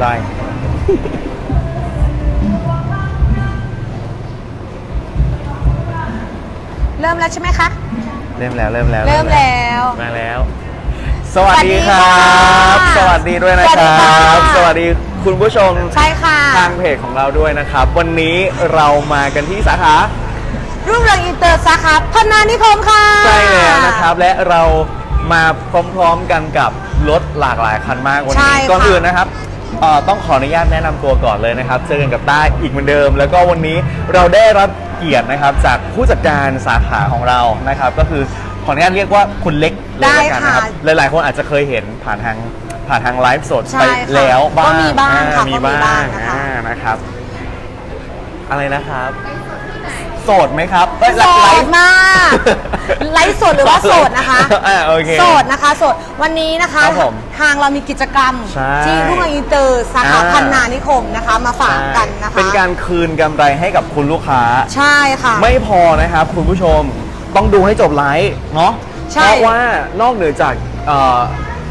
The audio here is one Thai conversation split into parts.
ใจเริ่มแล้วใช่ไหมคะ เริ่มแล้วเริ่มแล้วเริ่มแล้ว มาแล้ว สวัสดีครัสวัสดีบค่ะสวัสดีด้วยนะสวัสคดีรัค่ะบสวัสดีคุณผู้ชมใช่ค่ะ ทางเพจของเราด้วยนะครับ วันนี้เรามากันที่สาขารุ่งเรืองอินเตอร์สาขาพนานิคมค่ะ ใช่แล้วนะครับ และเรามาพร้อมๆกันกับรถหลากหลายคันมากวันใช่นี้ ค่ะ ก่อนอื่นนะครับ เอ่อต้องขออนุญาตแนะนำตัวก่อนเลยนะครับ เจอกันกับต้าอีกเหมือนเดิม แล้วก็วันนี้เราได้รับเกียรตินะครับจากผู้จัดการสาขาของเรานะครับ ก็คือขออนุญาตเรียกว่าคุณเล็กเลยละกันนะครับ ได้ค่ะหลายๆคนอาจจะเคยเห็นผ่านทางผ่านทางไลฟ์สดใช่ไปค่ะแล้วบ้างก็มีบ้างค่ะอ่มีก็มีบ้าบ้างงนะคะ อ่านะครับ อะไรนะครับ โสดไหมครับเอ้ยโสไลดฟ์ มากไลฟ์ สดหรือว่าโสดนะคะอ่าโอเคโสดนะคะโสดวันนี้นะคะ ครับผมทางเรามีกิจกรรมใช่ที่รุ่งเรืองอินเตอร์สาขาอ่า พันนานิคมนะคะ มาฝากกันนะคะเป็นการคืนกำไรให้กับคุณลูกค้า ใช่ค่ะ ไม่พอนะครับคุณผู้ชมต้องดูให้จบไลฟ์เนาะใช่ เพราะว่านอกเหนือจากเอ่อ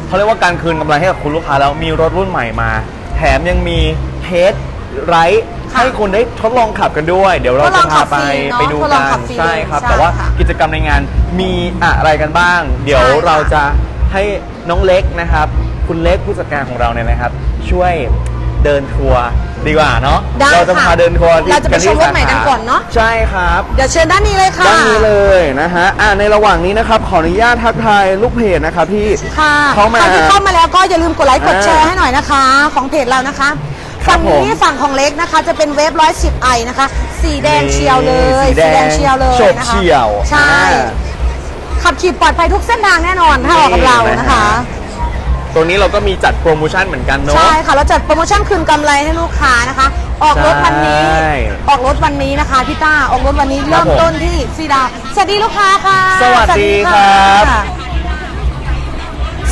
เขาเรียกว่าการคืนกำไรให้กับคุณลูกค้าแล้วมีรถรุ่นใหม่มา แถมยังมีเทสไรท์ค่ะ ให้คุณได้ทดลองขับกันด้วย เดี๋ยวเราทดลจะองขัพาบไปฟรีเนอะไปดูทดลกัองขันบฟรีใช่ครับ ใช่แต่ว่าค่ะกิจกรรมในงานมีอะไรกันบ้าง เดี๋ยวใช่ค่ะเราจะให้น้องเล็กนะครับ คุณเล็กผู้จัดการของเราเนี่ยนะครับ ช่วยเดินทัวร์ดีกว่าเนาะได้เราจะค่ะพาเดินทัวร์ที่เราจะไปที่ชมรถใหม่กันสาขาก่อนเนอะ ใช่ครับ เดี๋ยวเชิญด้านนี้เลยค่ะ ด้านนี้เลยนะฮะอ่าในระหว่างนี้นะครับ ขออนุญาตทักทายลูกเพจนะครับที่ค่ะเข้ามา ใครที่เข้ามาแล้วก็อย่าลืมกดไลค์กดแชร์อ่าให้หน่อยนะคะ ของเพจเรานะคะ ครับฝั่งนี้ผมฝั่งของเล็กนะคะ จะเป็นเวฟร้อยสิบไอนะคะสีแดงนี่เชียวเลยสีแดงเชียวเลยโฉบนะคะเฉี่ยวใช่ อ่า ขับขี่ปลอดภัยทุกเส้นทางแน่นอนถ้าออกกับเรานี่นะนะคะฮะตัวนี้เราก็มีจัดโปรโมชั่นเหมือนกันเนาะ ใช่ค่ะเราจัดโปรโมชั่นคืนกำไรให้ลูกค้านะคะ ออกรถวันนี้ ใช่ออกรถวันนี้นะคะพี่ต้าออกรถวันนี้ครัเริ่บมผมต้นที่ซีดาสวัสดีลูกค้าค่ะ สวัสดีะครับ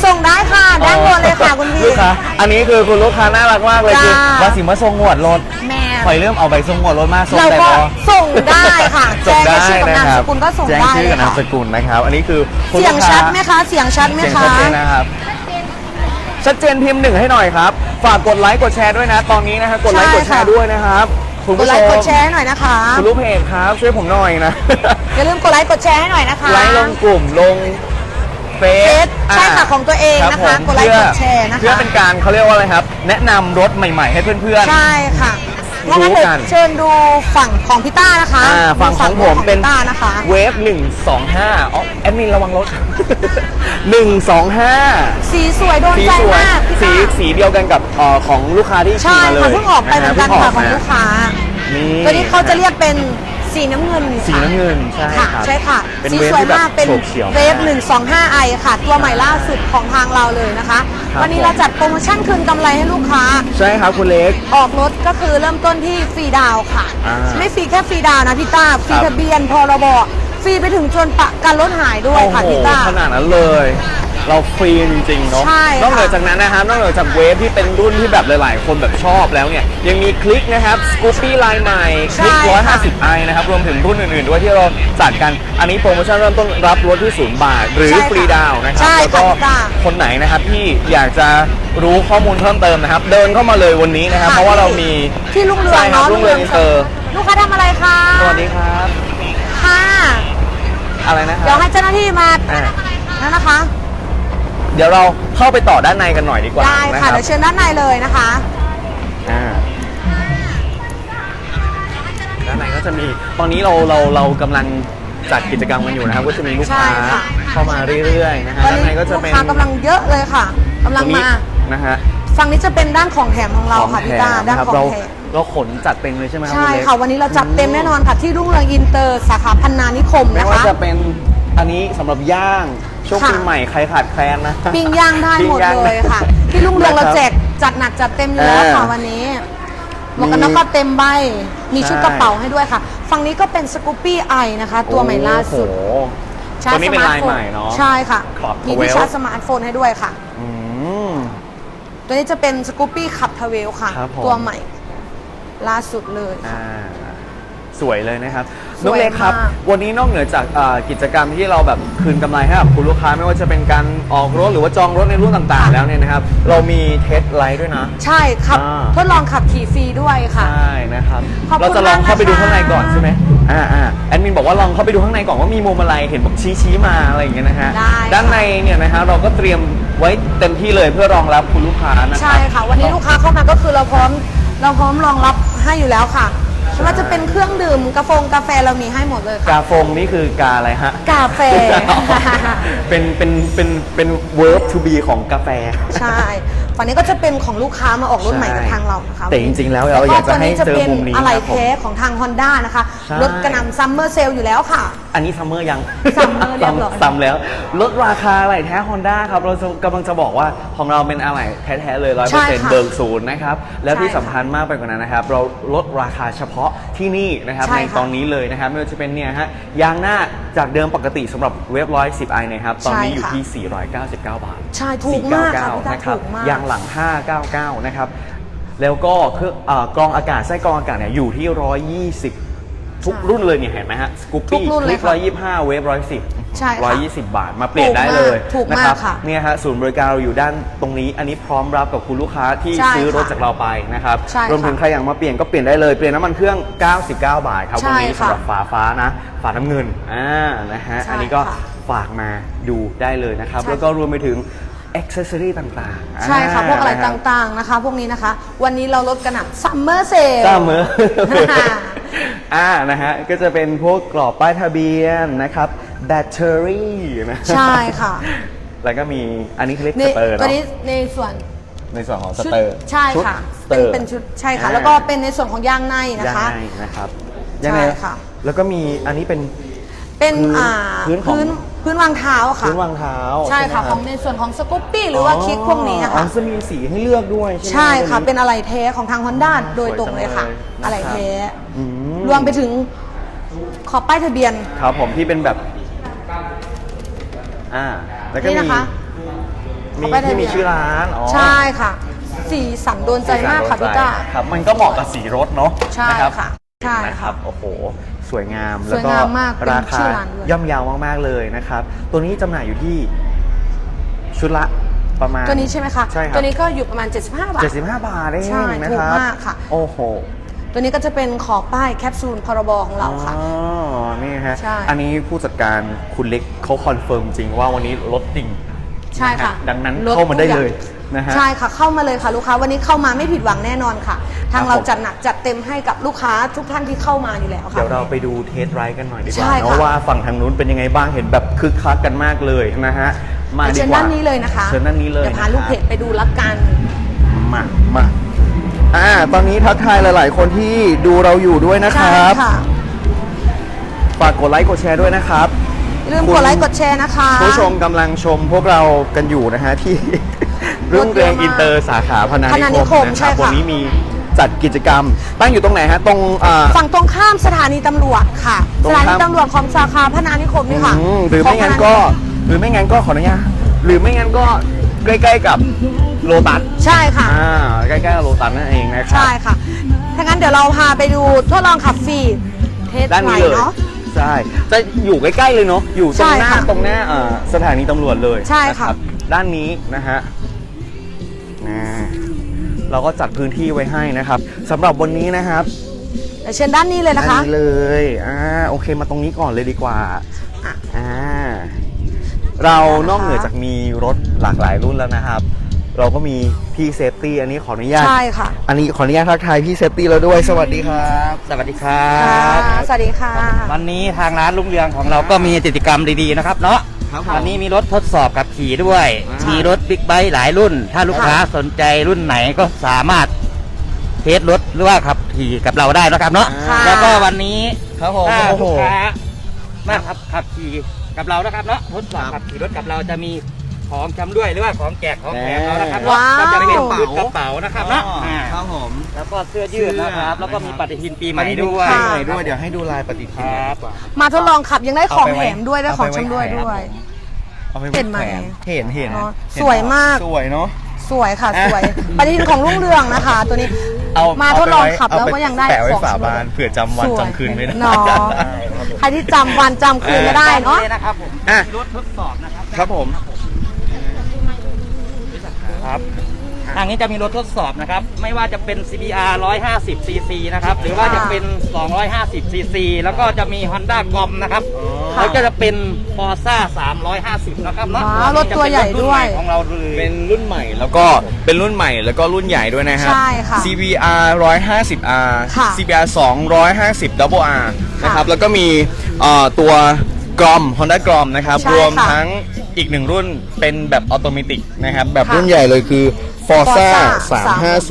ส่งได้ค่ะด้านบนเลยค่ะคุณพี่ ลูกค้าอันนี้คือคุณลูกค้าน่ารักมากเลยจ้า คือว่าสิมาทรงหวดรถแม่คอยเริ่มเอาใบทรงหวดรถมาส่งเราได้ก็ปะส่งได้ค่ะส่งแจ้ได้งชื่อกับนะนามคสรับกุลก็ส่งแจ้งได้ชื่อเลกับยนามค่ะสกุลนะครับ อันนี้คือคุณเสียงลูกค้าชัดไหมคะ เสียงชัดไหมเสียงคะ ชัดเจนนะครับ ชัดเจนพิมพ์หนึ่งให้หน่อยครับ ฝากกดไลค์กดแชร์ด้วยนะ ตอนนี้นะฮะกดไลค์กดแชร์ด้วยนะครับคุณกดผู้ไลชค์มกดแชร์ให้หน่อยนะคะ คุณลูกเพจครับ ช่วยผมหน่อยนะ อย่าลืมกดไลค์กดแชร์ให้หน่อยนะคะ ไลค์ลงกลุ่มลง เฟเฟซซใช่ค่ะของตัวเองนะคะรับผมกดไลค์เพื่อกดแชร์นะคะเพื่อเป็นการเขาเรียกว่าอะไรครับ แนะนำรถใหม่ๆ ให้เพื่อนๆใช่ค่ะรู้งั้นเดี๋ยวกันเชิญดูฝั่งของพี่ต้านะคะอ่าฝั่งของผมเป็นพี่ต้านะคะ เวฟหนึ่งสองห้าอ๋อแอดมินระวังรถหนึ่งสองห้าสีสวยโดนสีใจสวยมากพี่สีต้าสีเดียวกันกับเอ่อของลูกค้าที่ขี่ใช่มาเลยค่ะเพิ่งออกไปเหมือนกันฮค่ะของเพิ่ลูกค้า นี่ตัวนี้เขาจะเรียกเป็น สีน้ำเงินค่ะสีน้ำเงินใช่ค่ะครับใช่ค่ะเป็นสีเวฟสวยที่แบบมากเป็นโฉบเฉี่ยวเวฟ125 i ค่ะ ตัวใหม่ล่าสุดของทางเราเลยนะคะ ครับวันนี้ผมเราจัดโปรโมชั่นคืนกำไรให้ลูกค้า ใช่ครับคุณเล็ก ออกรถก็คือเริ่มต้นที่ฟรีดาวน์ค่ะ อ่าไม่ฟรีแค่ฟรีดาวน์นะพี่ต้าฟรีครับ ทะเบียนพรบฟรีไปถึงจนประกันรถหายด้วยโอ้โหค่ะพี่ต้า ขนาดนั้นเลย เราฟรีจริงๆเนาะใช่ค่ะนอกเหนือจากนั้นนะครับนอกเหนือจากเวฟที่เป็นรุ่นที่แบบหลาย ๆ คนแบบชอบแล้วเนี่ยยังมีคลิกนะครับสกูปี้ไลน์ใหม่คลิก 150i นะครับรวมถึงรุ่นอื่น ๆ ด้วยที่เราจัดกันอันนี้โปรโมชั่นเริ่มต้นรับรถที่ศูนย์บาท หรือใช่ค่ะฟรีดาวน์นะครัใช่แล้วก็ค่ะพี่ต้าคนไหนนะครับที่อยากจะรู้ข้อมูลเพิ่มเติมนะครับ เดินเข้ามาเลยวันนี้นะครับเพราะว่าเรามี ที่ลุงเรืองใช่ครับเนาะรุ่งเรืองอินเตอร์ ลูกค้าทำอะไรคะสวัสดีครับ ค่ะอะไรนะคเดี๋ยรัวบให้เจ้าหน้าที่มาอ่านั่นนะคะ เดี๋ยวเราเข้าไปต่อด้านในกันหน่อยดีกว่าได้นะคค่ะ รับเดี๋ยวเชิญด้านในเลยนะคะ อ่าด้านในก็จะมีตอนนี้เราเราเรากำลังจัดกิจกรรมกันอยู่นะครับ ก็จะมีลูกค้าใช่ค่ะ เข้ามาเรื่อยๆนะฮะตอนด้านในนี้ก็จะลูกเป็นค้ากำลังเยอะเลยค่ะกำลังตรงนี้มา นะฮะ ฝั่งนี้จะเป็นด้านของแถมของเราค่ะพี่ตาแถมด้านนะครับของเราแถมเราขนจัดเต็มเลยใช่ไหมครัใช่ณเล็กค่ะวันนี้เราจัดเต็มแน่นอนค่ะที่รุ่งเรืองอินเตอร์สาขาพันนานิคมไม่นะว่าคะ จะเป็น อันนี้สำหรับย่างช่วงค่ะปีใหม่ใครขาดแคลนนะ ปิ้งย่างได้หมดปิ้งย่างเลยค่ะที่รุ่งเรืองเรานะครับแจกจัดหนักจัดเต็มอยู่แล้วค่ะอ่าวันนี้หมวกกันน็อกก็เต็มใบ มีชุดใช่กระเป๋าให้ด้วยค่ะ ฝั่งนี้ก็เป็นสกูปปี้ไอนะคะ ตัวใหม่ล่าสุดโอ้โหชาร์จตัวนี้เป็นสลายร์ทโฟใหม่เนาะใช่ค่ะครับมีที่12ชาร์จสมาร์ทโฟนให้ด้วยค่ะอืมตัวนี้จะเป็นสกูปปี้ขับทเวลค่ะครับผมตัวใหม่ ล่าสุดเลยอ่าสวยเลยนะครับ น้องเล็กครับสวยมากวันนี้นอกเหนือจากอ่ากิจกรรมที่เราแบบคืนกำไรให้กับคุณลูกค้าไม่ว่าจะเป็นการออกรถหรือว่าจองรถในรุ่นต่างๆ แล้วเนี่ยนะครับ เรามีเทสไลท์ด้วยนะ ใช่ครับอ่า ทดลองขับขี่ฟรีด้วยค่ะใช่นะครับขอบคุณเราจะลองเข้าไปดูมากนะคะข้างในก่อนใช่ไหมอ่าอ่าแอดมินบอกว่าลองเข้าไปดูข้างในก่อนว่ามีมุมอะไรเห็นบอกชี้ชี้ๆมาอะไรอย่างเงี้ยนะฮะได้ด้านในเนี่ยนะฮะเราก็เตรียมไว้เต็มที่เลยเพื่อรองรับคุณลูกค้านะครัใช่ค่ะ วันนี้ลูกค้าเข้ามาก็คือเราพร้อม เราพร้อมรองรับให้อยู่แล้วค่ะ ไม่ว่าจะเป็นเครื่องดื่มกาแฟกาแฟเรามีให้หมดเลยค่ะกาฟงนี่คือกาอะไรฮะ กาแฟ เป็นเป็นเป็นเป็น verb to be ของกาแฟ ใช่ ฝั่งนี้ก็จะเป็นของลูกค้ามาออกรุ่นใหม่กับทางเรานะคะแต่จริงๆแล้วเราอยากจะให้เจอมุมนี้แล้วก็ตัวจะเป็นอะไรครับผมเทสของทาง Honda นะคะใช่รถกระหน่ำซัมเมอร์เซลอยู่แล้วค่ะ อันนี้ซัมเมอร์ยัง Summer เรียบร้อยซัมแล้วลดราคาอะไรแท้ Honda ครับเราจะกำลังจะบอกว่าของเราเป็นอะไรแท้ๆเลยร้อยใช่เปอร์เซ็นต์ค่ะเบิกศูนย์นะครับแล้วที่ใช่ค่ะสำคัญมากไปกว่านั้นนะครับ เราลดราคาเฉพาะที่นี่นะครับใช่ในค่ะตอนนี้เลยนะครับไม่ว่าจะเป็นเนี่ยฮะยางหน้าจากเดิมปกติสำหรับเว็บร้อยสิบไอนะครับตอนนี้อยู่ใช่ค่ะที่ 499 บาทใช่ถูกมากค่ะพี่499ตานะครับถูกมากยางหลัง 599 นะครับ แล้วก็เครื่องเอ่อกรองอากาศไส้กรองอากาศเนี่ยอยู่ที่ 120 ทุกรุ่นเลยเนี่ยเห็นไหมฮะสกูปทุปี้กรุ่นคเลลิยกค่ะร้อยยี่ห้าเวฟร้อยสิบใช่ค่ะร้อยยี่สิบบาท มาเปลี่ยนได้เลยถูกมากนะครัถูกมากค่ะเนี่ยฮะศูนย์บริการเราอยู่ด้านตรงนี้ อันนี้พร้อมรับกับคุณลูกค้าที่ใช่ซื้อรถค่ะจากเราไปนะครับใช่ค่ะรวมถึงใครอยากมาเปลี่ยนก็เปลี่ยนได้เลยเปลี่ยนน้ำมันเครื่อง 99 บาทครับใช่วันนี้ค่ะสำหรับฝาฟ้านะฝาน้ำเงินอ่านะฮะใช่อันนี้ก็ค่ะ ฝากมาดูได้เลยนะครับใช่แล้วก็รวมไปถึง อ็อกเซสซอรี่ต่างๆใช่ค่ะ พวกอะไรนครับต่างๆนะคะ พวกนี้นะคะ วันนี้เราลดกระหน่ำซัมเมอร์เซลจ้าเมออ่านะฮะ ก็จะเป็นพวกกรอบป้ายทะเบียนนะครับแบตเตอรี่นะใช่ค่ะ แล้วก็มีอันนี้เขาเรียกในสเตอร์ตัวเนาะนี้ในส่วนในส่วนของสชุดเตอร์ใช่ชุดค่ะสเตเป็อนร์เป็นชุดใช่ค่ะอ่าแล้วก็เป็นในส่วนของยางในนะคะยังไงนะครับใช่ยังไงค่ะ แล้วก็มีอันนี้เป็น เป็นพื้นอ่าพื้นของ พื้นพื้นวางเท้าค่ะ พื้นวางเท้าใช่ค่ะ ไหมขรัอบงในส่วนของสกูปปี้หรือว่าคลิกพวกนี้นะอ๋อคะจะมีสีให้เลือกด้วยใช่ไหมใช่ค่ะ ตัวเป็นอะไรเทสของทาง Honda โดยตรงเลยค่ะ สวยจังเลยนะครับ อะไรเทสอืมรวมไปถึงขอบป้ายทะเบียนครับผมที่เป็นแบบ อ่า แล้วก็นี่มีนะคะ มีเอาไปที่มีทะเบียน ชื่อร้านอ๋อใช่ค่ะ สีสันโดนใจมากค่ะพี่ต้า ครับ มันก็เหมาะกับสีรถเนาะใช่นรับค่ะใช่ นะคค่ะรับ โอ้โห สวยงามสแล้ววยก็งามมากเป็นราชื่คาอร้านด้วย ย่อมเยาวมากๆเลยนะครับ ตัวนี้จำหน่ายอยู่ที่ชุดละประมาณตัวนี้ใช่ไหมคะใช่ครับตัวนี้ก็อยู่ประมาณ 75 บาท 75 บาทเองใช่นะครับถูกมากค่ะ โอ้โห ตัวนี้ก็จะเป็นขอบป้ายแคปซูลพรบของเราค่ะ อ๋อ นี่ฮะ ใช่อันนี้ผู้จัดการคุณเล็กเขาคอนเฟิร์มจริงว่าวันนี้รถจริง ใช่ค่ะนฮดังนั้นลดเข้ามาได้ทุกอเลย่างยนะฮะ ใช่ค่ะเข้ามาเลยค่ะลูกค้าวันนี้เข้ามาไม่ผิดหวังแน่นอนค่ะ ทางครับเราผม จัดหนักจัดเต็มให้กับลูกค้าทุกท่านที่เข้ามาอยู่แล้วค่ะ เดี๋ยวเราไปดูเทสไรด์กันหน่อยดีกใช่ว่าค่ะ เนาะว่าฝั่งทางนู้นเป็นยังไงบ้างเห็นแบบคึกคักกันมากเลยนะฮะมาดีเชิญกว่าด้านนี้เลยนะคะเชิญด้านนี้เลยเดี๋ยวพานะครับลูกเพจไปดูละกัน มามาอ่าตอนนี้ทักทายหลาย ๆ คนที่ดูเราอยู่ด้วยนะคใช่รับค่ะ ฝากกดไลค์กดแชร์ด้วยนะครับอย่า ลืมกดไลค์กดแชร์นะคะผู้ชมกำลังชมพวกเรากันอยู่นะฮะที่ รุ่งเรืองอินเตอร์สาขาพนาพนานินิคคมมนะใช่ครับค่ะวันนี้มีจัดกิจกรรม ตั้งอยู่ตรงไหนฮะตรงอ่าฝั่งตรงข้ามสถานีตำรวจค่ะตรงสข้ามถานีตำรวจของสาขาพนานิคมนี่ค่ะอืมหรือไม่งั้นก็หรือไม่งั้นก็ขออนุญาตหรือไม่งั้นก็ใกล้ๆกับโลตัสใช่ค่ะอ่าใกล้ๆกับโลตัสนั่นเองนะครัใช่ค่ะถ้างั้นเดี๋ยวเราพาไปดูทดลองขับฟรีเทสด้านใหม่นี้เลยเนาะ ใช่จะอยู่ใกล้ๆเลยเนาะอยู่ตรงหน้าใช่ค่ะตรงหน้าเอ่อสถานีตำรวจเลยใช่ค่ะ นรับด้านนี้นะฮะนะเราก็จัดพื้นที่ไว้ให้นะครับสำหรับวันนี้นะครับเดี๋ยวเชิญด้านนี้เลยนะคะด้านนี้เลย อ่า โอเค มาตรงนี้ก่อนเลยดีกว่าอะอ่า เรานอกเหนือจากมีรถหลากหลายรุ่นแล้วนะครับ เราก็มีพี่เซฟตี้อันนี้ขออนุญาต ใช่ค่ะ อันนี้ขออนุญาตทักทายพี่เซฟตี้เราด้วย สวัสดีครับ สวัสดีครัค่ะบ สวัสดีค่ะ วันนี้ทางร้านลุงเรืองของเราก็มีกิจกรรมดีๆนะครับเนาะครับผมวันนี้มีรถทดสอบขับขี่ด้วย อ่ามี มีรถบิ๊กไบค์หลายรุ่น ถ้าลูกค้าสนใจรุ่นไหนก็สามารถเทสรถหรือว่าขับขี่กับเราได้นะครับเนาะค่ะ แล้วก็วันนี้ครับผมถ้าโอ้โห ลูกค้ามาขับขับขี่กับเรานะครับเนาะทดสอบครับ ขับขี่รถกับเราจะมี ของจำด้วยหรือว่าของแจกของแถมเรานะครับว้าว ก็จะเป็นกระชุดเป๋ากระเป๋านะครับเนาะอ๋ออ่าครับผม แล้วก็เสื้อยืดนะครับ แล้วก็มีปฏิทินปีใหม่ด้วยปีใหม่ด้วยเดี๋ยวให้ดูลายปฏิทินครับดีกว่า มาทดลองขับยังได้ของเอาไปแถไว้มด้วยได้เอาของไปไว้ชำด้วยแขวนด้วยเอาไปเห็นไหมแขวนเห็นเห็นเนอะเห็นสวยมาก สวยเนาะ สวยค่ะอะสวยปฏิทินของรุ่งเรืองนะคะ ตัวนี้เอามาเอทดลองไปไขับแล้วเาปก็ยังได้แปะไว้ของฝาบานเผื่อจำวันสวยจำคืนไม่ได้ เนาะใครที่จำวันจำคืนไม่ได้เนาะ เลยนะครับผมอะ รถทดสอบนะครับ ครับผม ครับ ทางนี้จะมีรถทดสอบนะครับ ไม่ว่าจะเป็น CBR 150 cc นะครับ หรือว่าจะเป็น 250 cc แล้วก็จะมี Honda กอมนะครับค่ะแล้วก็จะเป็น Forza 350 นะครับเนาะว้าวรถตัวใหญ่ด้วยจะเป็นรถรุ่นใหม่ของเราเลยเป็นรุ่นใหม่แล้วก็เป็นรุ่นใหม่แล้วก็รุ่นใหญ่ด้วยนะครับ ใช่ค่ะ CBR 150R ค่ะ CBR 250 Double R ค่ะนะครับ แล้วก็มีเอ่อตัวกรอม Honda กรอมนะครับ ใช่รวมค่ะ ทั้งอีกหนึ่งรุ่นเป็นแบบออโตเมติกนะครับ แบบค่ะรุ่นใหญ่เลยคือ Forza Forza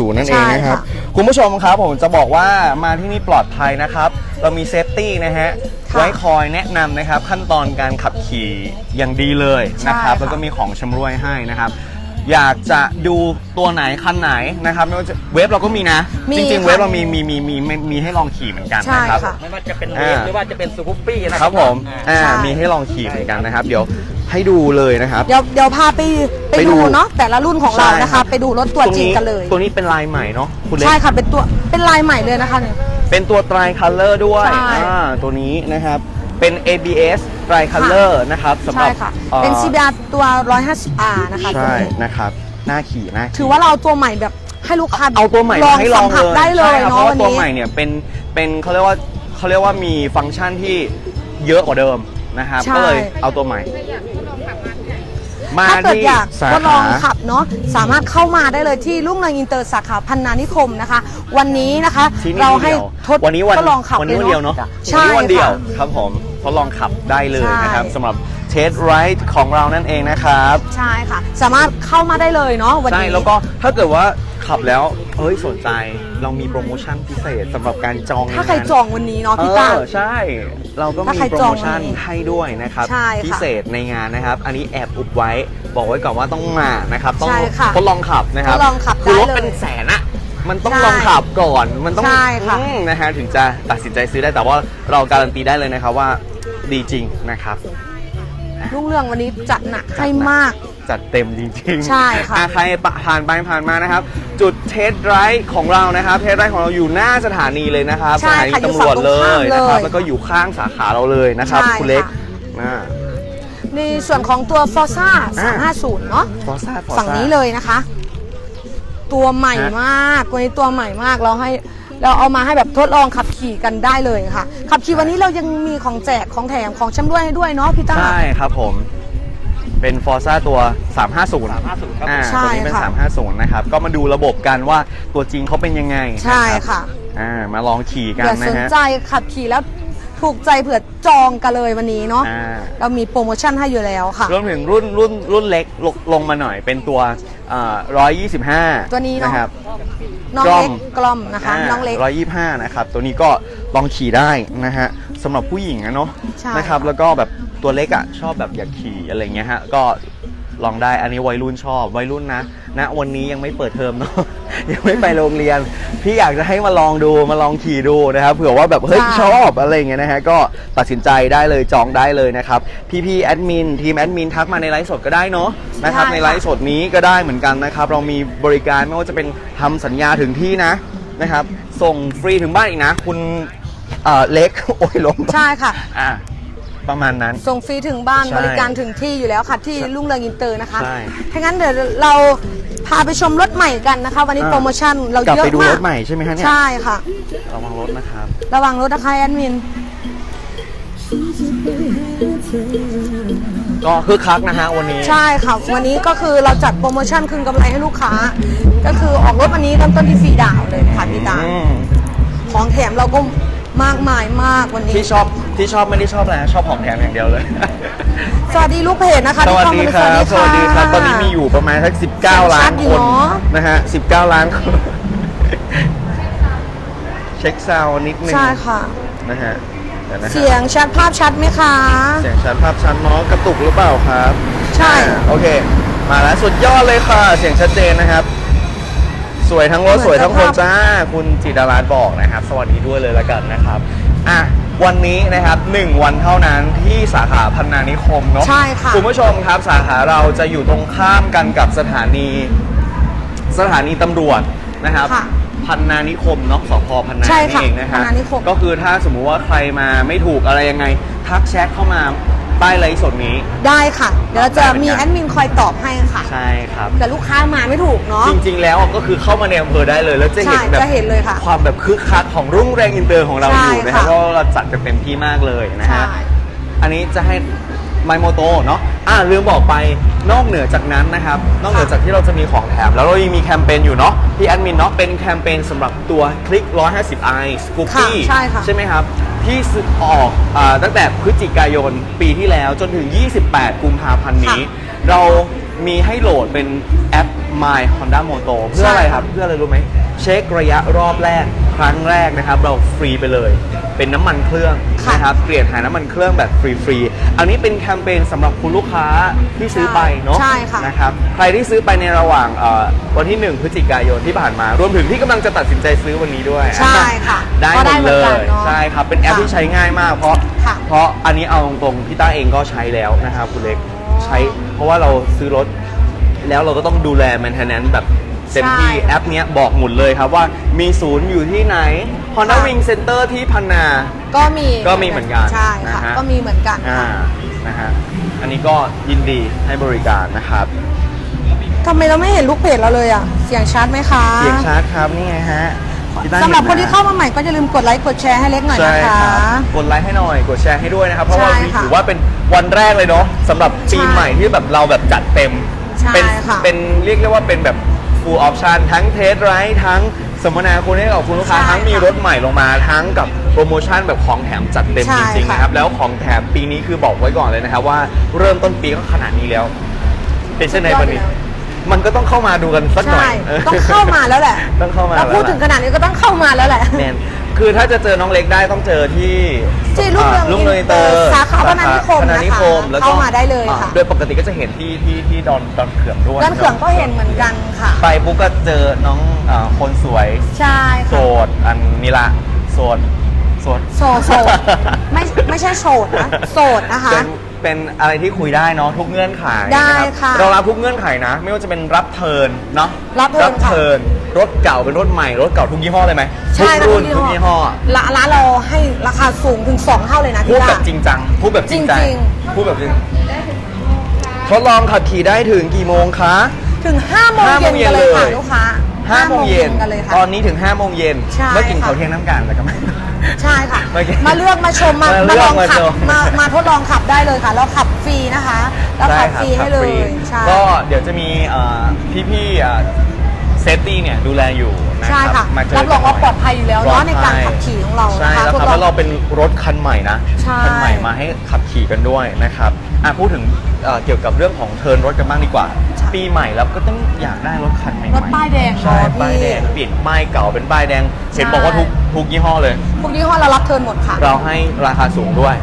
350 นั่นเองนะครับ ใช่ค่ะคุณผู้ชมครับผมจะบอกว่ามาที่นี่ปลอดภัยนะครับ เรามีเซฟตี้นะฮะ ค่ะไว้คอยแนะนำนะครับขั้นตอนการขับขี่อย่างดีเลยนะครับ ใช่ค่ะ แล้วก็มีของชำร่วยให้นะครับ อยากจะดูตัวไหนคันไหนนะครับไม่ว่าจะเว็บเราก็มีนะ มีจริงๆ ค่ะ เว็บเรามีมีมีมีมีมีให้ลองขี่เหมือนกันใช่นะครับ ค่ะ ไม่ว่าจะเป็นอ่าเวฟหรือว่าจะเป็นซูเปอร์ปี้นะคครัรับบผมอ่าใช่ มีให้ลองขี่เหมือนกันนะครับ เดี๋ยว ให้ดูเลยนะครับ เดี๋ยวเดี๋ยวพาไปไปไปดูดูเนาะแต่ละรุ่นของเราใช่นะครัคะ บ ไปดูรถตัวจริงกันเลย ตัวนี้เป็นลายใหม่เนาะคุณเล็ก ใช่ค่ะเป็นตัวเป็นลายใหม่เลยนะคะเนี่ย เป็นตัว Tri Color ด้วยใช่ อ่าตัวนี้นะครับ เป็น ABS Tri Color นะครับสำหใช่รับค่ะ อ่อเป็น CBR ตัว 150R นะคะตัวใช่นี้นะครับหน้าขี่หน้าขี่ ถือว่าเราเอาตัวใหม่แบบให้ลูกค้าเอาตัวใหม่ลอมางให้ลสัอมงผัสเลยได้เลยใช่ครับเพเนาะราะวัว่านตัวนี้ ใหม่เนี่ยเป็นเป็นเขาเรียกว่าเขาเรียกว่ามีฟังก์ชันที่เยอะกว่าเดิม นะครับ ใช่ ก็เลยเอาตัวใหม่ มาถ้าเกิดที่อยากสาทดลองขาขับเนาะสามารถเข้ามาได้เลยที่ลุ่งเรืองอินเตอร์สาขาพันนานิคมนะคะ วันนี้นะคะที่นี่เราที่ให้เดียวทดวันนี้วันทดลองขับวันนี้วันเดียวเนาะใช่วันี้วันเดียวค่ะ ครับผมทดลองขับได้เลยใช่นะครับสำหรับเทสไรท์ของเรานั่นเองนะครับใช่ค่ะ สามารถเข้ามาได้เลยเนาะวันใช่นี้ แล้วก็ถ้าเกิดว่าขับแล้วเฮ้ยสนใจเรามีโปรโมชั่นพิเศษสำหรับการจองถ้าใครจองวันนี้เนาะเอพี่ตาอใช่ เราก็ถ้ามีใครโปรจองโมชั่นวันนี้ให้ด้วยนะครับ ใช่ค่ะพิเศษในงานนะครับ อันนี้แอบอุบไว้ บอกไว้ก่อนว่าต้องมานะครับ ต้องใช่ค่ะทดลองขับนะครับทดลองขับคือรถได้เลยเป็นแสนอะมันต้องใช่ลองขับก่อน มันต้องใช่ค่ะ อืมนะฮะถึงจะตัดสินใจซื้อได้แต่ว่าเราการันตีได้เลยนะครับว่าดีจริงนะครับ รุ่งเรืองวันนี้จัดหนักให้มาก จัดเต็มจริงๆใช่ค่ะ อ่ใครผ่านไปผ่านมานะครับ จุดเทสไรท์ของเรานะครับ เทสไรท์ของเราอยู่หน้าสถานีเลยนะครับใช่สถานีค่ะอยู่ตำรวจเลฝั่งตรงข้ามยนะครับ เลยแล้วก็อยู่ข้างสาขาเราเลยนะครับใช่คุณเล็กค่ะอ่าในส่วนของตัว Forza อ่า350 เนาะ ฟอร์ซ่าฝั่งนี้เลยนะคะ ตัวใหม่ฮะมากตัวนี้ตัวใหม่มากเราให้เราเอามาให้แบบทดลองขับขี่กันได้เลยค่ะ ขับขี่วันนี้เรายังมีของแจกของแถมของชำร่วยให้ด้วยเนาะพี่ต้า ใช่ครับผม เป็นฟอร์ซ่าตัว 350 350ครับ อ่าใช่ตัวนี้เป็น ค่ะ 350 นะครับ ก็มาดูระบบกันว่าตัวจริงเขาเป็นยังไงใช่นรับค่ะอ่ามาลองขี่กันเผื่อนะสนฮะ ใจขับขี่แล้วถูกใจเผื่อจองกันเลยวันนี้เนาะอ่า เรามีโปรโมชั่นให้อยู่แล้วค่ะ รวมถึงรุ่นรุ่นรุ่นเล็กลงลงมาหน่อยเป็นตัวเอ่อ125ตัวนี้เนอะนะครับ น้องกล้อเล็กมกลอมนะคะน้องเล็ก ร้อยยี่ห้านะครับ ตัวนี้ก็ลองขี่ได้นะฮะสำหรับผู้หญิงอะเนาะใช่ นะครับ แล้วก็แบบ ตัวเล็กอะชอบแบบอยากขี่อะไรเงี้ยฮะก็ลองได้อันนี้วัยรุ่นชอบวัยรุ่นนะณวันนี้ยังไม่เปิดเทอมเนาะยังไม่ไปโรงเรียน พี่อยากจะให้มาลองดูมาลองขี่ดูนะครับเผื่อว่าแบบเฮ้ยใช่ชอบอะไรเงี้ยนะฮะก็ตัดสินใจได้เลยจองได้เลยนะครับพี่ๆแอดมินทีมแอดมินทักมาในไลฟ์สดก็ได้เนาะนะครับในไลฟ์สดนี้ก็ได้เหมือนกันนะครับเรามีบริการไม่ว่าจะเป็นทำสัญญาถึงที่นะนะครับส่งฟรีถึงบ้านอีกนะ คุณเอ่อเล็กโอ้ยล้มใช่ค่ะอ่า ประมาณนั้น ส่งฟรีถึงบ้านใช่บริการถึงที่อยู่แล้วค่ะที่ลุ่งเรืองอินเตอร์นะคะใช่ถ้างั้นเดี๋ยวเราพาไปชมรถใหม่กันนะคะ วันนี้อ่าโปรโมชั่นเรากลับเยอะไปดูมารกถใหม่ใช่ไหมฮะเนี่ย ใช่ค่ะ ระวังรถนะครับ ระวังรถนะคะแอดมิน ก็คือคักนะฮะวันนี้ ใช่ค่ะ วันนี้ก็คือเราจัดโปรโมชั่นคืนกำไรให้ลูกค้า ก็คือออกรถวันนี้เริ่มต้นที่ฟรีดาวน์เลยค่ะพี่ตาอืม ของแถมเราก็ มากมายมากวันนี้ ที่ชอบที่ชอบไม่ได้ชอบอะไรนะชอบของแถมอย่างเดียวเลย สวัสดีลูกเพจนะคะสที่วัสเข้าดีมาครับสสวัวัสสดีดีคค่ะรับ ตอนนี้มีอยู่ประมาณสัก19 ล้านชัดอยู่คนเนอะ นะฮะ19 ล้านคน เช็คซาวน์นิดนึงใช่ค่ะ นะฮะเดี๋ยวนะฮะเสียงชัดภาพชัดไหมคะ เสียงชัดภาพชัดเนาะกระตุกหรือเปล่าครับใช่ อ่าโอเค มาแล้วสุดยอดเลยค่ะ เสียงชัดเจนนะครับ สวยทั้งรถสวยทั้งคนจ้า คุณจิตรรัตน์บอกนะครับ สวัสดีด้วยเลยละกันนะครับอะวันนี้นะครับหนึ่งวันเท่านั้นที่สาขาพัฒนานิคมเนาะใช่ค่ะคุณผู้ชมครับสาขาเราจะอยู่ตรงข้ามกันกับสถานี สถานีตำรวจนะครับค่ะพพันนานิคมเนาะสพพันนาใช่ค่ะนี่เองนะพัฮะนนานิคมก็คือถ้าสมมุติว่าใครมาไม่ถูกอะไรยังไง ทักแชทเข้ามา ใต้ไลฟ์สดนี้ ได้ค่ะ เดี๋ยวเราจะได้เหมือนกัน มีแอดมินคอยตอบให้ค่ะ ใช่ครับ แต่ลูกค้ามาไม่ถูกเนาะ จริงๆ แล้วก็คือเข้ามาในอำเภอได้เลย แล้วจะเห็นใช่แบบจะเห็นเลยค่ะความแบบคึกคักของรุ่งแรงอินเตอร์ของเราใช่อยู่นะครับค่ะเพราะว่าเราจัดกันเต็มที่มากเลยนะฮะใช่อันนี้จะให้ไมโมโตเนาะอ่าลืมบอกไป นอกเหนือจากนั้นนะครับ นอกเหนือจากที่เราจะมีของแถม แล้วเรายังมีแคมเปญอยู่เนาะพี่แอดมินเนาะเป็นแคมเปญสำหรับตัวคลิก 150 i s c o o p y ค่ะใช่ค่ะ ใช่ไหมครับ ที่ซื้อออกอาตั้งแต่พฤศจิกายนปีที่แล้วจนถึง 28 กุมภาพันธ์นี้ เรามีให้โหลดเป็นแอป My Honda Moto เพื่ออะไรครับ เพื่ออะไรรู้ไหม เช็คระยะรอบแรก ครั้งแรกนะครับ เราฟรีไปเลย เป็นน้ำมันเครื่องค่ะนะครับเปลี่ยนหาน้ำมันเครื่องแบบฟรีๆอันนี้เป็นแคมเปญสำหรับคุณลูกค้าที่ซื้อไปเนาะใช่ค่ะ นะครับใครที่ซื้อไปในระหว่างเอ่อวันที่ 1 พฤศจิกายนที่ผ่านมารวมถึงที่กำลังจะตัดสินใจซื้อวันนี้ด้วย ใช่ค่ะได้ก็หมได้ดเหมืเลอนกันยเนอะใช่ครับ เป็นแอปค่ะที่ใช้ง่ายมาก เพราะ ค่ะเพราะอันนี้เอาตรงๆพี่ต้าเองก็ใช้แล้วนะครับคุณเล็กอ๋อใช้ เพราะว่าเราซื้อรถ แล้วเราก็ต้องดูแล maintenance แบบ เต็มที่ใช่แอปเนี้ยบอกหมดเลยครับว่ามีศูนย์อยู่ที่ไหน Honda ค่ะ Wing Center ที่พันนาก็มีก็มีเหมือนกันใช่ค่ะนะฮะ ก็มีเหมือนกันอ่าค่ะนะฮะอันนี้ก็ยินดีให้บริการนะครับทำไมเราไม่เห็นลูกเพจเราเลยอะ เสียงชัดไหมคะเสียงชาร์จครับนี่ไงฮะพี่ต้าสำหรับเนคนที่นะเข้ามาใหม่ก็อย่าลืมกดไลค์กดแชร์ให้เล็กหน่อยใช่นะคคะรับกดไลค์ให้หน่อยกดแชร์ให้ด้วยนะครับ เพราะว่าใช่นี่ค่ะถือว่าเป็นวันแรกเลยเนาะสำหรับปีใช่ใหม่ที่แบบเราแบบจัดเต็ม ใช่เป็นค่ะ เป็นเรียกได้ว่าเป็นแบบ full option ทั้งเทสไรท์ทั้งสมนาคุณให้กับคุณลูกค้า ใช่ทั้งมีค่ะรถใหม่ลงมาทั้งกับโปรโมชั่นแบบของแถมจัดเต็มใช่จริงๆค่ะ นะครับ แล้วของแถมปีนี้คือบอกไว้ก่อนเลยนะครับว่าเริ่มต้นปีก็ขนาดนี้แล้ว เป็นเช่นในวันนี้มันก็ต้องเข้ามาดูกันสักหน่อใช่ ย ต้องเข้ามาแล้วแหละ ต้องเข้ามาเราพูดแล้วถึงล่ะขนาดนี้ก็ต้องเข้ามาแล้วแหละ แมน คือถ้าจะเจอน้องเล็กได้ต้องเจอที่ที่รุ่งเรืองารุ่งเรืองอินเตอร์สาขาพนัสนิคมพนัสนิคมนะคะแล้วก็เข้ามาได้เลยค่ะ อ่าโดยปกติก็จะเห็นที่ที่ที่ดอนดอนเขื่องด้วยด้านเขื่องก็เห็นเหมือนกันค่ะ ไปปุ๊บก็เจอน้องอ่าคนสวย ใช่โสค่ะดอันนี้ละโสดโสด โสดโสดไม่ไม่ใช่โสดนะโสดนะคะ เป็น เป็นอะไรที่คุยได้เนาะทุกเงื่อนไขได้นรับค่ะเรารับทุกเงื่อนไขนะ ไม่ว่าจะเป็นรับเทิร์นเนาะรับเทิร์นค่ะเทิร์นรถเก่าเป็นรถใหม่รถเก่าทุกยี่ห้อเลยไหมใช่ทุกรุ่นทุกยี่ห้อร้านร้านเราให้ราคาสูงถึง 2 เท่าเลยนะพูพี่ดแบว่าบจริงจังพูดแบบจริงใจจริง พูดแบบจริงทดลองขับขี่ได้ถึงกี่โมงคะ ถึง5โมงห้าโมเย็งนเย็นกันเลยค่ะเลย ลูกค้าห้าโมงเย็นกันเลยค่ะ ตอนนี้ถึง5โมงเย็นใช่เมื่อกินค่ะเขาวเที่ยงน้ำกันแล้วก็ไม่ ใช่ค่ะเมื่อกี้มาเลือกมาชมมามามาเลืลอกองมาขับชม มามาทดลองขับได้เลยค่ะ เราขับฟรีนะคะเราขับฟรีให้เลยใช่ ก็เดี๋ยวจะมีเอ่อพี่ๆเซฟตี้เนี่ยดูแลอยู่นะใช่ครัค่ะบมาเจอรับรองว่าปลอดภัยอยู่แล้วปลอเนาะดในการภัยขับขี่ของเราใช่นะคะแล้วทดครับลอแล้งวเราเป็นรถคันใหม่นะใช่ คันใหม่มาให้ขับขี่กันด้วยนะครับ อะพูดถึงเอ่อเกี่ยวกับเรื่องของเทิร์นรถกันบ้างดีกว่า ปีใหม่แล้วก็ต้องอยากได้รถคันใหม่ๆรถป้ายแดงใช่เนาะพี่ป้ายแดงเปลี่ยนป้ายเก่าเป็นป้ายแดงเห็นใช่บอกว่าทุกทุกยี่ห้อเลย พวกยี่ห้อเรารับเทิร์นหมดค่ะ เราให้ราคาสูงด้วย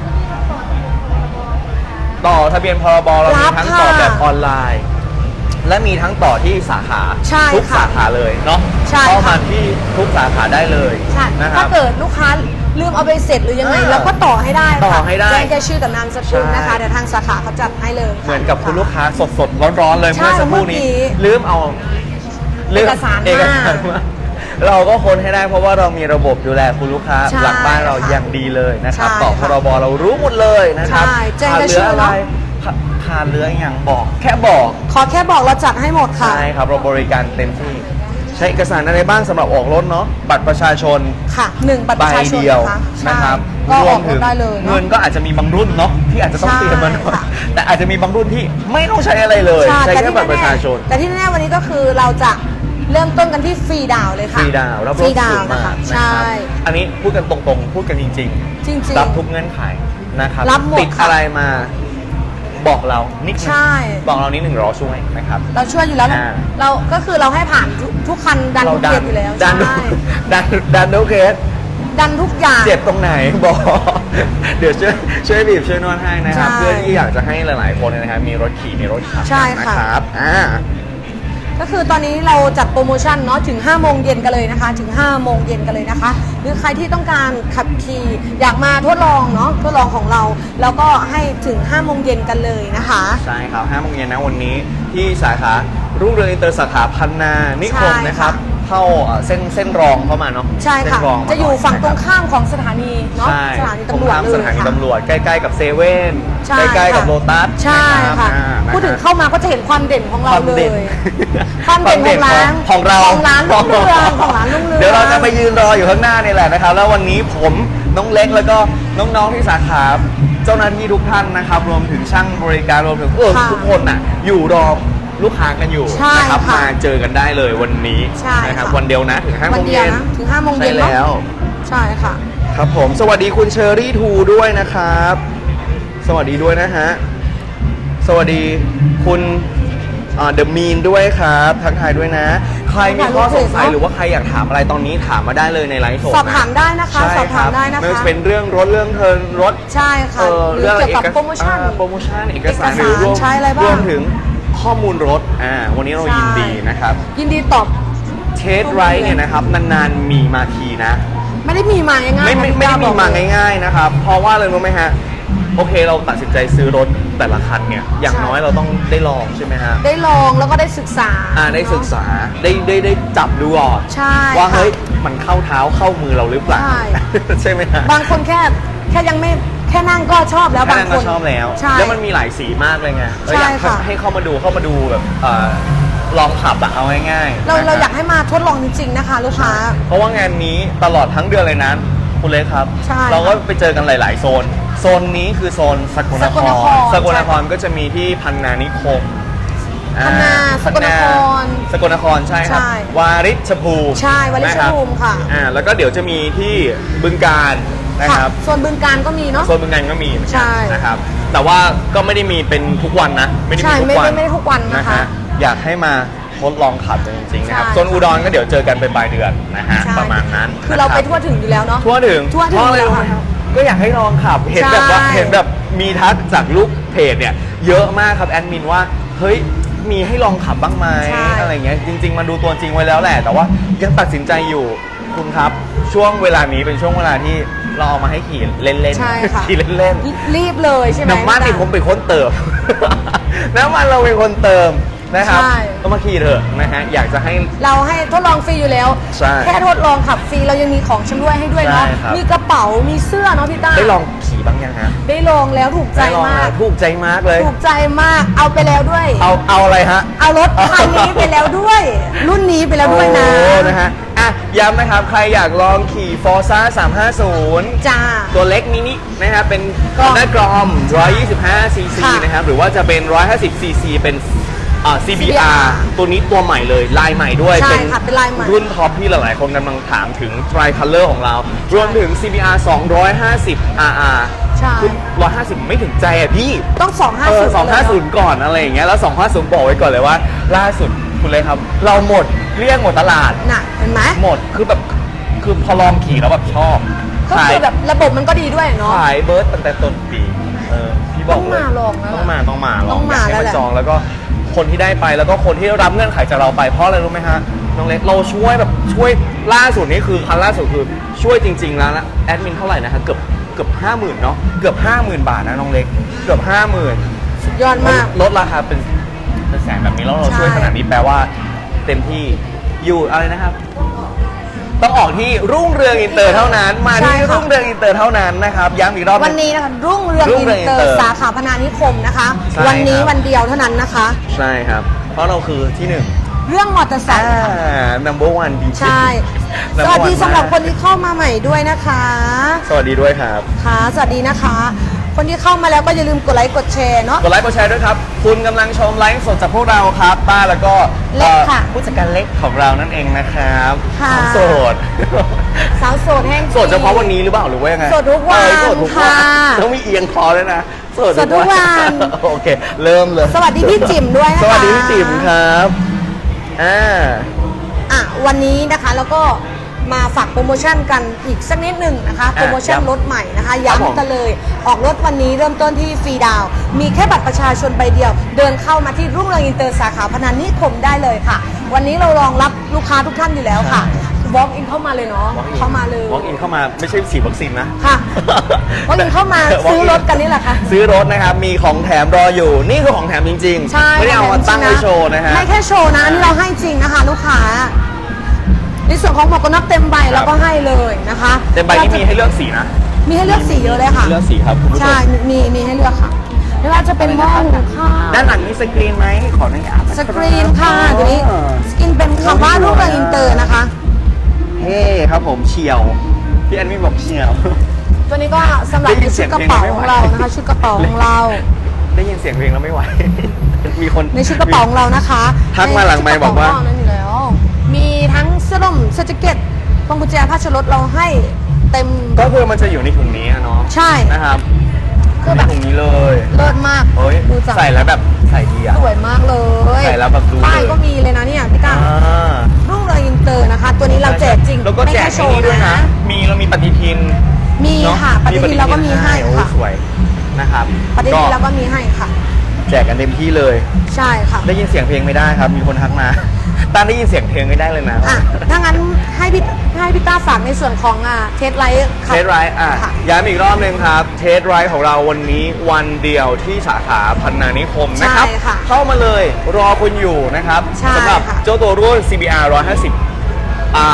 ต่อทะเบียนพรบเรามีรับทั้งค่ะต่อแบบออนไลน์ และมีทั้งต่อที่สาขาใช่ทุกค่ะสาขาเลยเนาะใช่เข้าค่ะ มาที่ทุกสาขาได้เลยใช่นะครัถ้าบ เกิดลูกค้า ลืมเอาไปเสร็จหรือยังไง เออเราก็ต่อให้ได้ค่ะต่อให้ได้แจ้งแค่ชื่อกับนามสกุลนะคะใช่ เดี๋ยวทางสาขาเขาจัดให้เลยะเหมือนกับคุณลูกค้าสดสดๆ ร้อนๆ เลยใช่เมื่อสักครู่นี้เมื่อกี้ลืมเอาลืมเอกสารมาเอกสารมาเราก็ค้นให้ได้เพราะว่าเรามีระบบดูแลคุณลูกค้า ใช่หลังบ้านเราค่ะอย่างดีเลยนะครับ ใช่ต่อพค่ะรบเรารู้หมดเลยนะครับใช่แจ้งขาดแต่เหลืชื่ออะไรเนอะขาขาดเหลืออย่างบอก แค่บอก ขอแค่บอกเราจัดให้หมดค่ะ ใช่ครับ เราบริการเต็มที่ ใช้เอกสารอะไรบ้างสำหรับออกรถเนาะบัตรประชาชน ค่ะหนึ่งบัตรใบประชาชนเดียวนะคะใช่นะครับก็ออกถึรถได้เลยเนอะ เงินก็อาจจะมีบางรุ่นเนาะที่อาจจะต้องใช่เตรียมมาหน่อยค่ะ แต่อาจจะมีบางรุ่นที่ไม่ต้องใช้อะไรเลย ใช่ใช้แต่แค่ที่บัตรประชาชนแน่ๆแต่ที่แน่ๆวันนี้ก็คือเราจะเริ่มต้นกันที่ฟรีดาวน์เลยฟค่ะรีดาวน์รับฟรรีถดาสูวงน์มานะคะกนะใช่ครับอันนี้พูดกันตรงๆ พูดกันจริงจริงๆๆรับทุกเงื่อนไขนะครับรับหมดติดค่ะอะไรมา บอกเรานิดนึงใช่ บอกเรานิดหนึ่งเราช่วยนะครับ เราช่วยอยู่แล้วอ่า เราก็คือเราให้ผ่านทุกทุกคันดันเราทุกดัเกียร์อยู่แล้วดันใช่ดันดันทุกเคส ดันทุกอย่าง เจ็บตรงไหนบอก เดี๋ยวช่วยช่วยบีบช่วยนวดให้นะครับ ใช่เพื่อที่อยากจะให้หลาย ๆ คนเนยนะครับมีรถขี่มีรถขับใช่นะค่ะครับอ่า ก็คือตอนนี้เราจัดโปรโมชั่นเนาะถึง 5 โมงเย็นกันเลยนะคะ ถึง 5 โมงเย็นกันเลยนะคะ หรือใครที่ต้องการขับขี่อยากมาทดลองเนาะทดลองของเรา แล้วก็ให้ถึง 5 โมงเย็นกันเลยนะคะ ใช่ครับ5โมงเย็นนะวันนี้ที่สาขารุ่งเรืองอินเตอร์สาขาพันนานิคมใช่ค่ะ นะครับ เข้าเอ่อเส้นเส้นรองเข้ามาเนาะใช่ค่ะเส้นรองมาจะอยู่หน่ฝั่งตรงนะครับข้ามของสถานีเนาะใช่สถานีตำรวจข้ามเลยสถานีค่ะ ตำรวจใกล้ๆกับเซเว่นใช่ใกล้ๆกับค่ะโลตัสใช่นรับค่ะ อ่านะพูดถึงฮะเข้ามาก็จะเห็นความเด่นของเราความเลเด่นยความเด่นของร้านของเราของร้านรุ่งเรืองของร้านรุ่งเรือง เดี๋ยวเราจะไปยืนรออยู่ข้างหน้านี่แหละนะครับ แล้ววันนี้ผมน้องเล็กแล้วก็น้องๆที่สาขาเจ้าหน้าที่ทุกท่านนะครับ รวมถึงช่างบริการรวมถึงเออค่ะทุกคนน่ะอยู่รอ ลูกค้ากันอยู่ใช่นะครับค่ะมาเจอกันได้เลยวันนี้ใช่นะครับค่ะ วันเดียวนะถึงห้าโมวันงเดียวเย็นนะถึงห้าโมงเย็ใช่นเนาะแล้ว ใช่ค่ะ ครับผมสวัสดีคุณเชอรี่ทูด้วยนะครับ สวัสดีด้วยนะฮะ สวัสดีคุณเดอะมีนด้วยครับ ทักทายด้วยนะ ใครมีข้อสงสัยเนอะหรือว่าใครอยากถามอะไรตอนนี้ถามมาได้เลยในไลฟ์สดสอบถามได้นะคะใช่สอบถามได้นะคะไม่ว่าจะเป็นเรื่องรถเรื่องเทิร์นรถใช่ค่ะเอ่อหรือเกี่ยวกับโปรโมชั่น อ่าโปรโมชั่นเอกสารเอกสารหรือรวมใช้อะไรบ้าง รวมถึง ข้อมูลรถอ่าวันนี้เรายินดีนะครับยินดีตอบเทสไรท์เนี่ยนะครับนานๆมีมาทีนะ ไม่ได้มีมาง่ายๆไม่นะไม่พี่ไม่ได้ก้มีบอกมาเลยง่าย ๆนะครับ เพราะว่าเลยรู้ไหมฮะโอเคเราตัดสินใจซื้อรถแต่ละคันเนี่ยอย่างน้อยเราต้องได้ลองใช่ไหมฮะได้ลองแล้วก็ได้ศึกษาอ่าได้ศึกษาได้ได้ได้จับดูก่อนใช่ว่าค่ะเฮ้ยมันเข้าเท้าเข้ามือเราหรือเปล่าใช่ใช่ไหมฮะบางคนแค่แค่ยังไม่แค่นั่งก็ชอบแล้วแค่บางนั้นคก็นชอบแล้ว ใช่ แล้วมันมีหลายสีมากเลยไงเราอยากใช่ค่ะ ให้เข้ามาดูเข้ามาดูแบบเอ่อลองขับอะเอาง่ายๆเรานะเราฮะอยากให้มาทดลองจริงๆนะคะ ลูกค้า เพราะว่างานนี้ตลอดทั้งเดือนเลยนะคุณเล็กครับ ใช่เราก็ไปเจอกันหลาย ๆ โซน โซนนี้คือโซนสกลนคสกลนรครสกลนครใช่ก็จะมีที่พันนานิคมพัฒนาอ่สกลนครสกลนครใช่ครับ ใช่วาริชภูมิใช่วาริชภูมินรับค่ะอ่าแล้วก็เดี๋ยวจะมีที่บึงการ นะครับ ส่วนบึงการก็มีเนาะ โซนบึงการก็มีเหมือนใช่กันนะครับ แต่ว่าก็ไม่ได้มีเป็นทุกวันนะ ไม่ได้ใช่มีทุกวันไม่ได้ไม่ได้ทุกวันนะคะฮอยากให้มาทดลองขับกันจริงๆนะครับใช่ โซนอุดรก็เดี๋ยวเจอกันเป็นปลายเดือนนะฮะใช่ประมาณนั้นคือเรานะไปบทั่วถึงอยู่แล้วเนาะ ทั่วถึงทั่วถึงเพราะอะไรแล้วรู้ไหมค่ะครับก็อยากให้ลองขับ เห็นใช่ แบบว่าเห็นแบบมีทักจากลูกเพจเนี่ยเยอะมากครับแอดมินว่าเฮ้ยมีให้ลองขับบ้างไหม ใช่ อะไรเงี้ยจริง ๆมาดูตัวจริงไว้แล้วแหละ แต่ว่ายังตัดสินใจอยู่คุณครับช่วงเวลานี้เป็นช่วงเวลาที่ เราเอามาให้ขี่เล่นใช่ค่ะ ๆขี่เล่นรีบเลยใช่ไหม น้ำมันนี่ผมเป็นคนเติม น้ำมันเราเป็นคนเติมนะครับใช่ ก็มาขี่เถอะนะฮะ อยากจะให้ เราให้ทดลองฟรีอยู่แล้ว ใช่แค่ทดลองขับฟรีเรายังมีของชำร่วยให้ด้วยเนาะ ใช่ครับ มีกระเป๋า มีเสื้อเนาะพี่ต้า ได้ลองขี่บ้างยังฮะได้ลองแล้วถูกใจได้ลองมากแล้วถูกใจมากเลย ถูกใจมาก เอาไปแล้วด้วย เอาเอาอะไรฮะ เอารถคันนี้ไปแล้วด้วย รุ่นนี้ไปแล้วด้วยนะ โอ้นะฮะ อะย้ำนะครับ ใครอยากลองขี่ Forza 350 จ้า ตัวเล็กมินินะครับเป็นกล่อง หน้ากรอม 125 cc ค่ะนะครับ หรือว่าจะเป็น 150 cc เป็นอ่า CBR CBR ตัวนี้ตัวใหม่เลย ลายใหม่ด้วยใช่ค่ะเป็นลายใหม่รุ่นท็อปที่หลายๆ คนกำลังถามถึง Tri Color ของเรา รวมถึง CBR 250 RR ใช่ คุณ150 ไม่ถึงใจอะพี่ ต้องเออ250 250 ก่อนอะไรอย่างเงี้ย แล้ว 250 บอกไว้ก่อนเลยว่า ล่าสุด คุณเลยครับ เราหมดเกลี้ยงหมดตลาด น่ะเห็นไหมหมดคือแบบคือพอลองขี่แล้วแบบชอบก็ขายคือแบบระบบมันก็ดีด้วยเนาะ ขายเบิร์ดตั้งแต่ต้นปีเออพี่บอกต้องมาลองแล้วต้องมาต้องมาลต้ององมาอยากให้แล้วมาแหละ จองแล้วก็คนที่ได้ไปแล้วก็คนที่รับเงื่อนไขจากเราไปเพราะอะไรรู้ไหมฮะน้องเล็กเราช่วยแบบช่วยล่าสุดนี่คือคันล่าสุดคือช่วยจริง ๆ แล้วนะแอดมินเท่าไหร่นะฮะเกือบเกือบห้าหมื่นเนาะเกือบห้าหมื่นบาทนะน้องเล็ก เกือบห้าหมื่น สุดยอดมาก ลดราคาเป็นเป็น แสนแบบนี้แล้วเราใช่ช่วยขนาดนี้แปลว่าเต็มที่อยู่อะไรนะครับ ต้องออกที่รุ่งเรืองอินเตอร์เท่านั้น มาใช่ที่ค่ะรุ่งเรืองอินเตอร์เท่านั้นนะครับย้ำอีกรอบหวันงนี้นะคะรุ่งเรืองรุ่งอิเรืองนเตออินเตอร์ร์สาขาพนานิคมนะคะ ใช่วันนี้ครับ วันเดียวเท่านั้นนะคะ ใช่ครับ เพราะเราคือที่หนึ่งเรื่องมอเตอร์ไซอ่า ค์ค่ะ number one ดีใช่สวัสดีสำหรับคนที่เข้ามาใหม่ด้วยนะคะ สวัสดีด้วยครับ ค่ะ สวัสดีนะคะ คนที่เข้ามาแล้วก็อย่าลืมกดไลค์กดแชร์เนาะ กดไลค์กดแชร์ด้วยครับ คุณกำลังชมไลฟ์สดจากพวกเราครับป้าแล้วก็เล็กค่ะอ่อผู้จัดการเล็กของเรานั่นเองนะครับค่ะสาวโสด สาวโสดแห้ง โสดเฉพาะวันนี้หรือเปล่าหรือว่ายังไงโสดทุกวันเออโสดทุกวันค่ะต้องมีเอียงคอด้วยนะโสดโสดทุกวันโอเค เริ่มเลยสวัสดีพี่จิ๋มด้วยนะคะ สวัสดีพี่จิ๋มครับอ่า อะวันนี้นะคะแล้วก็ มาฝากโปรโมชั่นกันอีกสักนิดหนึ่งนะคะ โปรโมชั่นย้ำรถใหม่นะคะครับผม ย้ำกันเลย ออกรถวันนี้เริ่มต้นที่ฟรีดาวน์มีแค่บัตรประชาชนใบเดียว เดินเข้ามาที่รุ่งเรืองอินเตอร์สาขาพนันนิคมได้เลยค่ะ วันนี้เรารองรับลูกค้าทุกท่านอยู่แล้วค่ะ walk in เข้ามาเลยเนาะ walk in เข้ามาเลย walk in เข้ามาไม่ใช่ฉีดวัคซีนนะ ค่ะ walk in เข้ามา walk ซื้อ in รถกันนี่แหละค่ะ ซื้อรถนะครับ มีของแถมรออยู่ นี่คือของแถมจริงๆ ใช่ไม่ได้เอามาตั้งไว้โชว์นะฮะ ไม่แค่โชว์นะอันนี้เราให้จริงนะคะ ลูกค้า ในส่วนของหมวกกันน็อกเต็มใบเราก็ให้เลยนะคะเต็มใบนี่มีให้เลือกสีนะมีให้เลือกสีเยอะเลยค่ะ เลือกสีครับคุณผู้ชใช่มมีมีให้เลือกค่ะไม่ว่าจะเป็นหม้อหุงข้าว ด้านหลังมีสกรีนไหมขออนุญาตนะสกรีนค่ะตัวนี้สกรีนเป็นคำว่ารูปแบบอินเตอร์นะคะ เฮ้ครับผมเฉียว พี่แอนมี่บอกเฉียว ตัวนี้ก็สำหรับได้ยิในนเสีชุยดงกระเพลงเป๋าไม่ขไหวองเรานะคะ ชุดกระเป๋าของเรา ได้ยินเสียงเพลงแล้วไม่ไหว มีคนในชุดกระเป๋าของเรานะคะทักมาหลังไมค์บอกว่า ใน สื้อร่มเสื้อแจ็คเก็ตพวงกุญแจผ้าชลดเราให้เต็ม ก็คือมันจะอยู่ในถุงนี้อะเนาะใช่ นะครับคือแบบ ในถุงนี้เลยเลิศมากเฮ้ยดูจากใส่แล้วแบบใส่ดีอะ สวยมากเลยใส่แล้วแบบดู ป้ายเลยก็มีเลยนะเนี่ยพี่ก้าอ่ารุ่งเรืองอินเตอร์นะคะ ตัวนี้เราแจกจริงแล้วก็แจกไม่ค่โชไอ้ว์นี่ด้วยนะ มีเรามีปฏิทินมีเนอค่ะปฏิทินเราก็มีให้โอ้ค่ะสวยนะครับปฏิทินเราก็มีให้ค่ะ แจกกันเต็มที่เลย ใช่ค่ะ ได้ยินเสียงเพลงไม่ได้ครับ มีคนทักมา ตานได้ยินเสียงเพลงไม่ได้เลยนะ อะถ้างั้นให้พี่ให้พี่ต้าฝากในส่วนของอะเทสไลท์เทสไรท์อะค่ะ ย้ำอีกรอบหนึ่งครับ เทสไรท์ของเราวันนี้วันเดียวที่สาขาพันนานิคมนะครับ ใช่ค่ะเข้ามาเลยรอคุณอยู่นะครับใช่สำหรับค่ะเจ้าตัวรุ่น CBR 150อ่า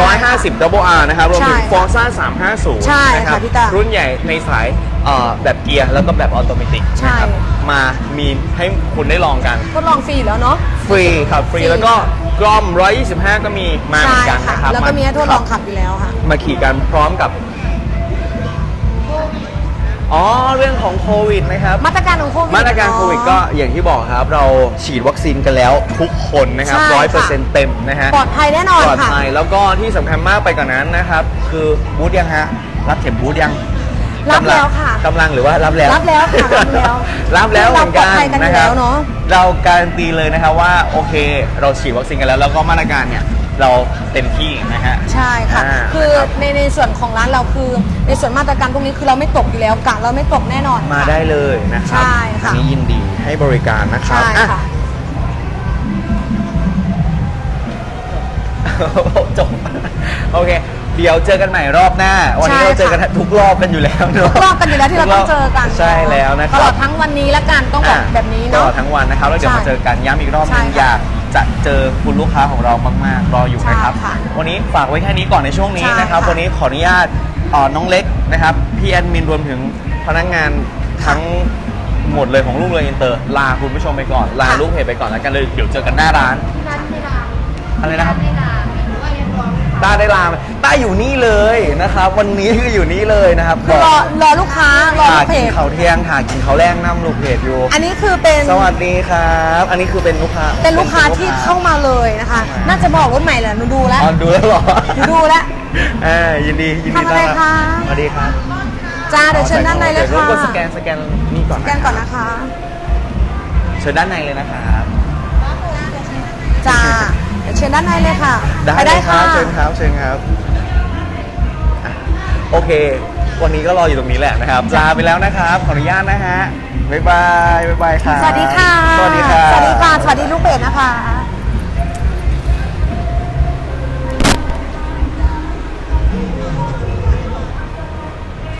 250 Double R นะครับรวมถึง ใช่ค่ะ Forza 350 ใช่นะคค่ะรับพี่ตารุ่นใหญ่ในสาย เอ่อแบบเกียร์แล้วก็แบบออโตเมติกใช่ นะครับมามีให้คุณได้ลองกัน ทดลองฟรีอยู่แล้วเนาะ ฟรีครับฟรีฟรี แล้วก็กล้อม 125 ก็มีมาเหมืใช่อนกันค่ะ นะครับแล้วก็มีให้ทดลองขับอยู่แล้วค่ะ มาขี่กันพร้อมกับ อ๋อ เรื่องของโควิดนะครับ มาตรการของโควิดมาตรการโควิดก็เนอะ อย่างที่บอกครับ เราฉีดวัคซีนกันแล้วทุกคนนะครับใช่ร้อยเปอร์ค่ะเซ็นต์เต็มนะฮะปลอดภัยแน่นอนปลอดค่ะ ภัยแล้วก็ที่สำคัญมากไปกว่านั้นนะครับ คือบูธยังฮะ รับเข็มบูธยัง รับแล้วค่ะกำลังหรือว่ารับแล้วรับแล้วค่ะรับแล้วรับแล้วเหมือนกันเราปลอดภัยกันอยู่นะครับแล้วเนอะเราการันตีเลยนะครับว่าโอเค เราฉีดวัคซีนกันแล้ว แล้วก็มาตรการเนี่ยเราเต็มที่นะฮะใช่ค่ะอ่าคือในในส่วนของร้านเราคือ ในส่วนมาตรการพวกนี้คือเราไม่ตกอยู่แล้วกะเราไม่ตกแน่นอนมาค่ะได้เลยนะครับใช่ค่ะอันนี้ยินดีให้บริการนะครับใช่อะค่ะจบโอเค เดี๋ยวเจอกันใหม่รอบหน้า วันนี้ใช่เราเจอกันค่ะ ทุกรอบกันอยู่แล้วเนทุอะกรอบกันอยู่แล้วที่เราต้องเจอกันใช่แล้วนะคตรับลอดทั้งวันนี้ละกันต้องบอกแบบนี้ตเนาะลอดทั้งวันนะครับแล้วเดี๋ยวใช่มาเจอกันย้ำอีกรอบหนึงใช่ค่ะอยากจะเจอคุณลูกค้าของเรามากๆรออยู่นะครับ ใช่ค่ะวันนี้ฝากไว้แค่นี้ก่อนในช่วงนี้ใช่นะครับค่ะ วันนี้ขออนุญาตเอ่อน้องเล็กนะครับพี่แอดมินรวมถึงพนักงานทั้งหมดเลยของลูกเรืออินเตอร์ ลาคุณผู้ชมไปก่อนลาค่ะลูกเพจไปก่อนแล้วกันเลยเดี๋ยวเจอกันหน้าร้าน อะไรนะครับ ต้าได้ลาไหมต้าอยู่นี่เลยนะครับ วันนี้คืออยู่นี่เลยนะครับคือรอรอลูกค้ารอหาลูกเพกินจเขาวเที่ยงหากินเขาวแรงน้ำลูกเพจอยู่ อันนี้คือเป็นสวัสดีครับ อันนี้คือเป็นลูกค้าเป็นลูกค้าที่เข้ามาเลยนะคะ น่าจะบอกรถใหม่แหละหนูดูแล้ว อ๋อดูแล้วเหรอหนูดูแล้ว เออยินดียินดีทำอะไรต้นบคะ สวัสดีครับจ้าเดี๋ยวเชิญด้านในเลยดี๋วรบค่ะกวนสแกนสแกนนี่ก่อนสแกนก่อนนะคะเชิญด้านในเลยนะครับจ้า เดี๋ยวเชิญด้านในเลยค่ะได้ไปเลยครัค่ะบเชิญครับเชิญครับอะโอเค วันนี้ก็รออยู่ตรงนี้แหละนะครับลาไปแล้วนะครับขออนุญาตนะฮะบ๊ายบายบ๊ายบายครับสวัสดีค่ะ สวัสดีครับสวัสดีค่ะ สวัสดีลูกเพจนะคะ